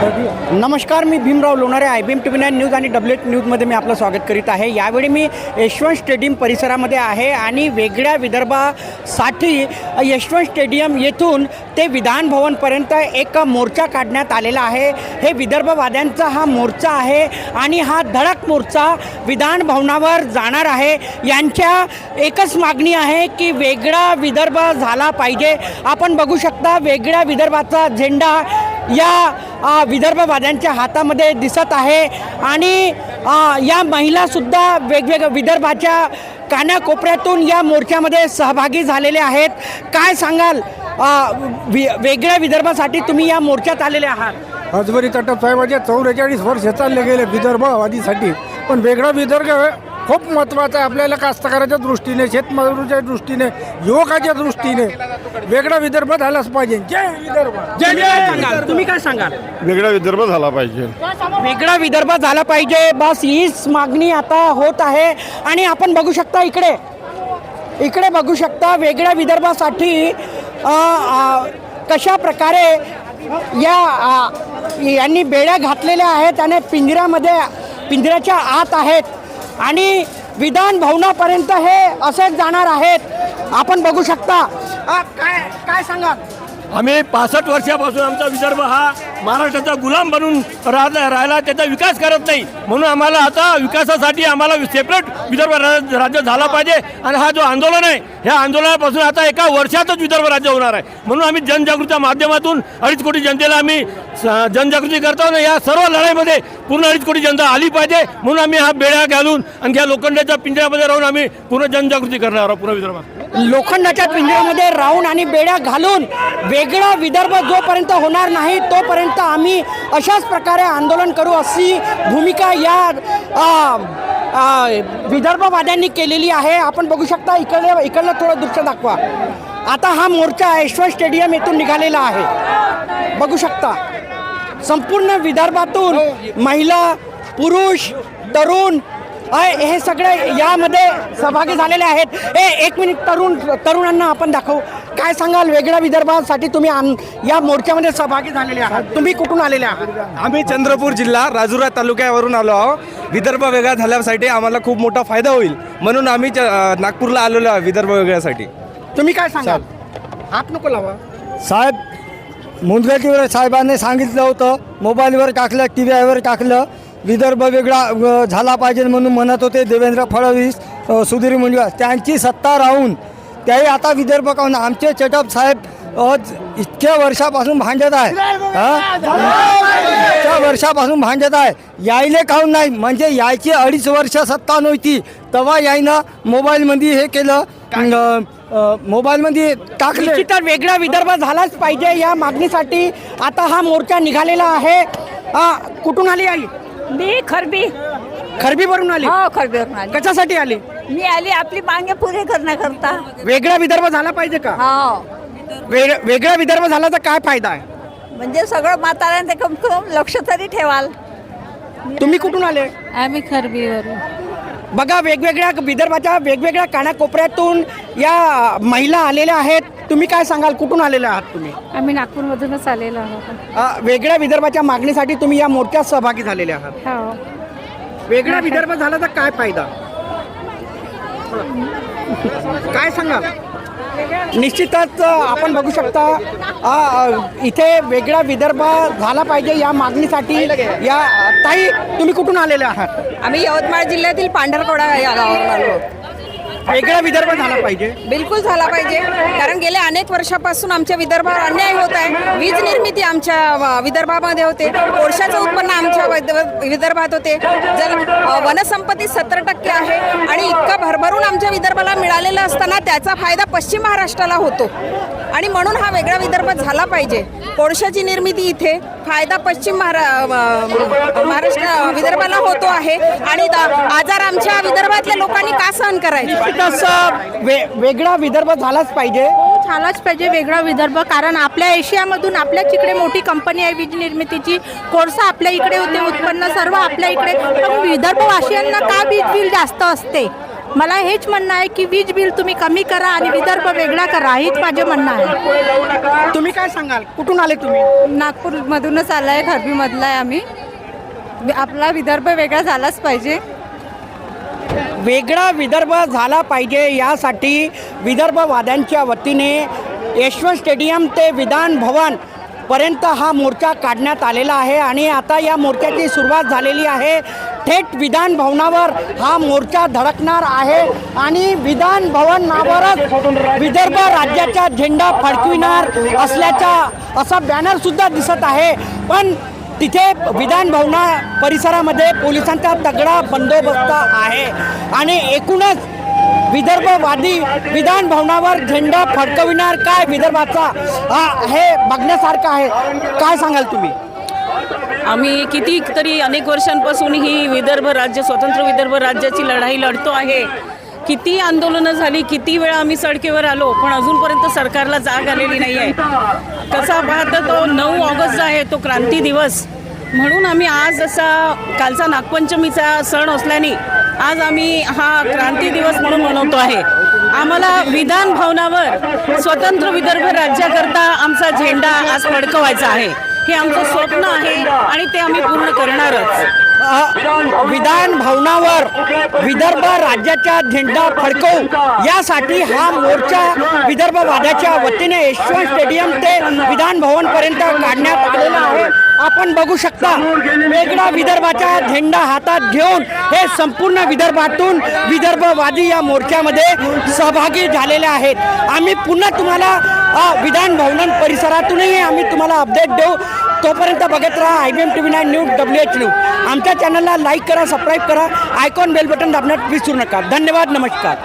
नमस्कार मी Bhimrao Lonare I B M T V nine news आणि W H न्यूजमध्ये मी आपलं स्वागत करीत आहे. यावेळी मी यशवंत स्टेडियम परिसरामध्ये आहे आणि वेगळ्या विदर्भासाठी यशवंत स्टेडियम येथून ते विधान भवनपर्यंत एक मोर्चा काढण्यात आलेला आहे. हे विदर्भवाद्यांचा हा मोर्चा आहे आणि हा धडक मोर्चा विधान भवनावर जाणार आहे. यांच्या एकच मागणी आहे की वेगळा विदर्भ झाला पाहिजे. आपण बघू शकता वेगळ्या विदर्भाचा झेंडा या विदर्भवाद्यांच्या हातामध्ये दिसत आहे आणि या महिलासुद्धा वेगवेगळ्या विदर्भाच्या कानाकोपऱ्यातून या मोर्चामध्ये सहभागी झालेले आहेत. काय सांगाल? वि वेगळ्या विदर्भासाठी तुम्ही या मोर्चात आलेले आहात. हजबरी तटप साहेबाचे चौवेचाळीस वर्ष चालले गेले विदर्भवादीसाठी. पण वेगळा विदर्भ खूप महत्त्वाचा आहे आपल्याला कास्तकाराच्या दृष्टीने शेतमजुरीच्या दृष्टीने युवकाच्या दृष्टीने. वेगळा विदर्भ झालाच पाहिजे. जय विदर्भ. सांगाल? तुम्ही काय सांगाल? वेगळा विदर्भ झाला पाहिजे. वेगळा विदर्भ झाला पाहिजे. बस हीच मागणी आता होत आहे. आणि आपण बघू शकता इकडे. इकडे बघू शकता वेगळ्या विदर्भासाठी अ, अ, कशा प्रकारे या अ, यांनी बेड्या घातलेल्या आहेत आणि पिंजऱ्यामध्ये पिंजऱ्याच्या आत आहेत. आणि विधान भवनापर्यंत हे असेच जाणार आहेत. आपण बघू शकता. काय काय सांगाल? आम्ही पासष्ट वर्षापासून आमचा विदर्भ हा महाराष्ट्राचा गुलाम बनून राहला राहिला त्याचा विकास करत नाही. म्हणून आम्हाला आता विकासासाठी आम्हाला सेपरेट विदर्भ राज्य झाला पाहिजे. आणि हा जो आंदोलन आहे ह्या आंदोलनापासून आता एका वर्षातच विदर्भ राज्य होणार आहे. म्हणून आम्ही जनजागृतीच्या माध्यमातून अडीच कोटी जनतेला आम्ही जनजागृती करतो आणि या सर्व लढाईमध्ये पूर्ण अडीच कोटी जनता आली पाहिजे. म्हणून आम्ही हा बेड्या घालून आणि या लोखंडाच्या पिंजऱ्यामध्ये राहून आम्ही पूर्ण जनजागृती करणार आहोत पूर्ण विदर्भात. लोखंडाच्या पिंजऱ्यामध्ये राहून आणि बेड्या घालून वेगळा विदर्भ जोपर्यंत होणार नाही तोपर्यंत आम्ही अशाच प्रकारे आंदोलन करू अशी भूमिका या विदर्भवाद्यांनी केलेली आहे. आपण बघू शकता इकडे इकडलं थोडं दृश्य दाखवा. आता हा मोर्चा ऐश्वर स्टेडियम येथून निघालेला आहे. बघू शकता. संपूर्ण विदर्भातून महिला पुरुष तरुण हे सगळे यामध्ये सहभागी झालेले आहेत. ए एक मिनिट तरुण तरुणांना आपण दाखवू. काय सांगाल? वेगळ्या विदर्भासाठी तुम्ही आम- या मोर्चामध्ये सहभागी झालेले आहात. तुम्ही कुठून आलेले आहात? आम्ही चंद्रपूर जिल्हा राजुरा तालुक्यावरून आलो आहोत. विदर्भ वेगळा झाल्यासाठी आम्हाला खूप मोठा फायदा होईल. म्हणून आम्ही च- अं, नागपूरला आलेलो आहे विदर्भ वेगळ्यासाठी. तुम्ही काय सांगाल? हात नको लावा. साहेब मुनगटीवर साहेबांनी सांगितलं होतं मोबाईलवर टाकलं टी व्हीवर टाकलं विदर्भ वेगळा अ, झाला पाहिजे म्हणून म्हणत होते देवेंद्र फडणवीस अ, सुधीर मुनगळ त्यांची सत्ता राहून त्याही आता विदर्भ काहून? आमचे चटप साहेब आज इतक्या वर्षापासून भांडत आहे. हा? इतक्या वर्षापासून भांडत आहे. यायले काहून नाही? म्हणजे यायची अडीच वर्ष सत्ता नव्हती. तेव्हा यायनं मोबाईलमध्ये हे केलं. मोबाईलमध्ये टाकले. निश्चितच वेगळा विदर्भ झालाच पाहिजे या मागणीसाठी. आता हा मोर्चा निघालेला आहे. कुठून आली आई? मी खरबी. खरबीवरून आली? हो खरबीवरून आली. कशासाठी आली? मी आली आपली मागे पुरे करण्याकरता वेगळा विदर्भ झाला पाहिजे का? हो. वेग- वेगळा विदर्भ झाला तर काय फायदा आहे? म्हणजे सगळं म्हाताऱ्यांचे कम कम लक्ष तरी ठेवाल. तुम्ही कुठून आले? आम्ही खरबीवरून. बघा वेगवेगळ्या विदर्भाच्या वेगवेगळ्या कानाकोपऱ्यातून या महिला आलेल्या आहेत. तुम्ही काय सांगाल? कुठून आलेल्या आहात तुम्ही? आम्ही नागपूरमधूनच आलेलो आहोत अ, वेगळ्या विदर्भाच्या मागणीसाठी तुम्ही या मोर्चात सहभागी झालेले आहात. हो. वेगळा विदर्भ झाला तर काय फायदा? काय सांगाल निश्चितच आपण बघू शकता इथे वेगळा विदर्भ झाला पाहिजे या मागणीसाठी. या ताई तुम्ही कुठून आलेले आहात? आम्ही यवतमाळ जिल्ह्यातील पांढरकोडा या गावावर आलो. वेगळा विदर्भ झाला पाहिजे. बिलकुल झाला पाहिजे. कारण गेल्या अनेक वर्षापासून आमच्या विदर्भावर अन्याय होत आहे. वीज निर्मिती आमच्या विदर्भामध्ये होते. कोळशाचं उत्पन्न आमच्या वैद- विदर्भात होते. जल वनसंपत्ती सत्तर टक्के आहे. आणि इतका भरभरून आमच्या विदर्भाला मिळालेलं असताना त्याचा फायदा पश्चिम महाराष्ट्राला होतो. आणि म्हणून हा वेगळा विदर्भ झाला पाहिजे. कोळशाची निर्मिती इथे फायदा पश्चिम महारा महाराष्ट्र विदर्भाला होतो आहे. आणि आजार आमच्या विदर्भातल्या लोकांनी का सहन करायचे? तसं वे वेगळा विदर्भ झालाच पाहिजे. झालाच पाहिजे वेगळा विदर्भ. कारण आपल्या एशियामधून आपल्याच इकडे मोठी कंपनी आहे वीज निर्मितीची कोळसा आपल्या इकडे होते उत्पन्न सर्व आपल्या इकडे. पण विदर्भवासियांना का वीज बिल जास्त असते? मला हेच म्हणणं आहे की वीज बिल तुम्ही कमी करा आणि विदर्भ वेगळा करा. हेच माझे म्हणणं आहे. तुम्ही काय सांगाल? कुठून आले तुम्ही? नागपूरमधूनच आला आहे खरबीमधला आहे आम्ही. आपला विदर्भ वेगळा झालाच पाहिजे. वेगळा विदर्भ झाला पाहिजे यासाठी विदर्भवाद्यांच्या वतीने यशवंत स्टेडियम ते विधान भवन पर्यंत हा मोर्चा काढण्यात आलेला आहे आणि आता या मोर्चाची सुरुवात झालेली आहे. थेट विधान भवनावर हा मोर्चा धडकणार आहे आणि विधान भवनावरच विदर्भ राज्याचा झेंडा फडकविणार असल्याचा असा बॅनरसुद्धा दिसत आहे. पण तिथे विधान भवना परिसरामध्ये पोलिसांचा तगडा बंदोबस्त आहे. आणि एकूणच विदर्भवादी विधान भवनावर झेंडा फडकविणार काय विदर्भाचा हा हे बघण्यासारखं आहे. काय सांगाल तुम्ही? आम्ही कितीतरी अनेक वर्षांपासून ही विदर्भ राज्य स्वतंत्र विदर्भ राज्याची लढाई लढतो आहे. किती आंदोलनं झाली किती वेळा आम्ही सडकेवर आलो पण अजूनपर्यंत सरकारला जाग आलेली नाही आहे कसा पाहता तो नऊ ऑगस्ट जो आहे तो क्रांती दिवस. म्हणून आम्ही आज असा कालचा नागपंचमीचा सण असल्याने आज आम्ही हा क्रांती दिवस म्हणून मनवतो आहे. आम्हाला विधान भवनावर स्वतंत्र विदर्भ राज्याकरता आमचा झेंडा आज फडकवायचा आहे. हे आमचं स्वप्न आहे आणि ते आम्ही पूर्ण करणारच. विधान भवनावर विदर्भ राज्याचा झेंडा फडकवू. यासाठी हा मोर्चा विदर्भवाद्याच्या वतीने यशवंत स्टेडियम ते विधान भवनपर्यंत काढण्यात आलेला आहे. आपण बघू शकता वेगळा विदर्भाचा झेंडा हातात घेऊन हे संपूर्ण विदर्भातून विदर्भवादी या मोर्चामध्ये सहभागी झालेले आहेत. आम्ही पुन्हा तुम्हाला विधान भवन परिसरातूनही आम्ही तुम्हाला अपडेट देऊ. तोपर्यंत बघत राहा I B M T V nine news W H news. आमच्या चॅनलला लाईक करा सबस्क्राईब करा. आयकॉन बेल बटन दाबण्यात विसरू नका. धन्यवाद नमस्कार.